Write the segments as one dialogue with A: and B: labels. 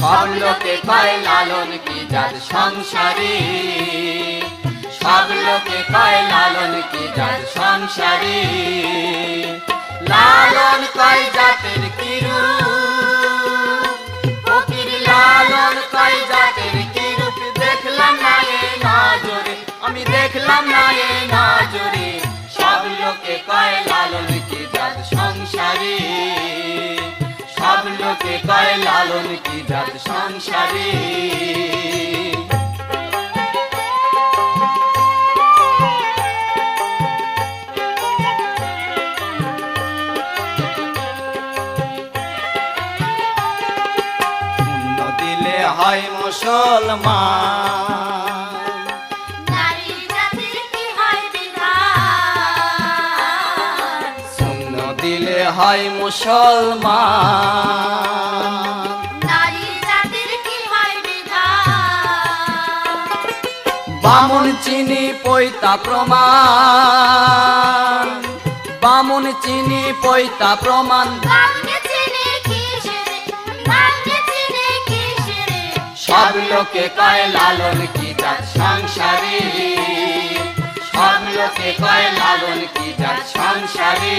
A: সব লোকে কয় লালন কি যার সংসারে? সব লোকে কয় লালন কি যার সংসারে? লালন কয় জাতের কিরু লোকে লালন কি জাত সংসারে? হয় মুসলমান।
B: হয়
A: দিলে হয় মুসলমান। বামুন চিনি পৈতা প্রমাণ। বামুন চিনি পৈতা প্রমাণ। সব লোকে কয় লালন কি যার সংসারে? সব লোকে কয় লালন কি যার সংসারে?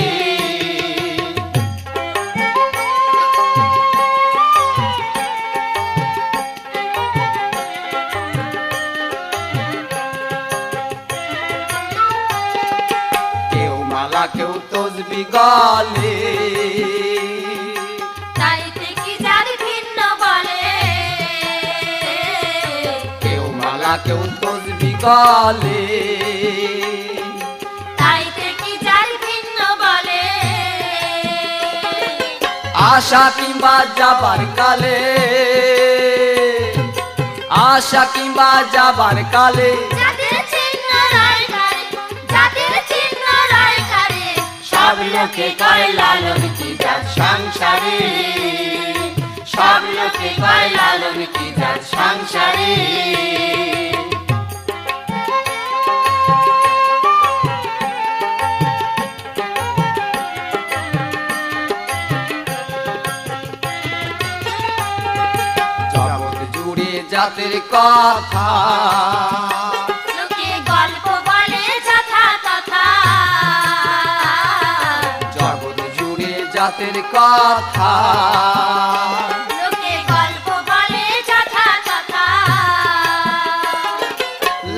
A: মালা কেউ তসবি গলে।
B: তাইতে কি যার ভিন্ন বলে।
A: কেউ মালা কেউ তসবি গলে।
B: তাইতে কি যার ভিন্ন বলে।
A: আশা কিংবা যাবার কালে আশা কিংবা যাবার কালে সব লোকে কয় লালন কি যার সংসারে। সব লোকে কয় লালন কি যার সংসারে জাতের কথা জাতের কথা।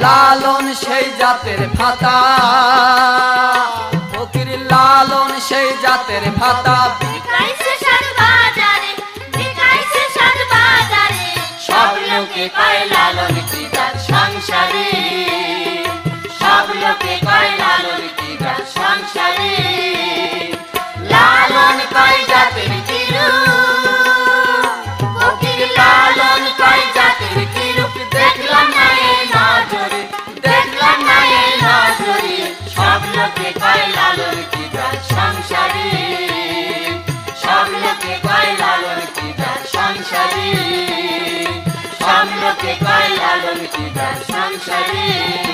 A: লালন সেই জাতের ভাতা। ফকির লালন সেই জাতের ভাতা। সব লোকে কয় লালন। লোকে কয় লালন কি যার সব লোকে কয় লালন কি যার সব লোকে কয় লালন কি সংসারে।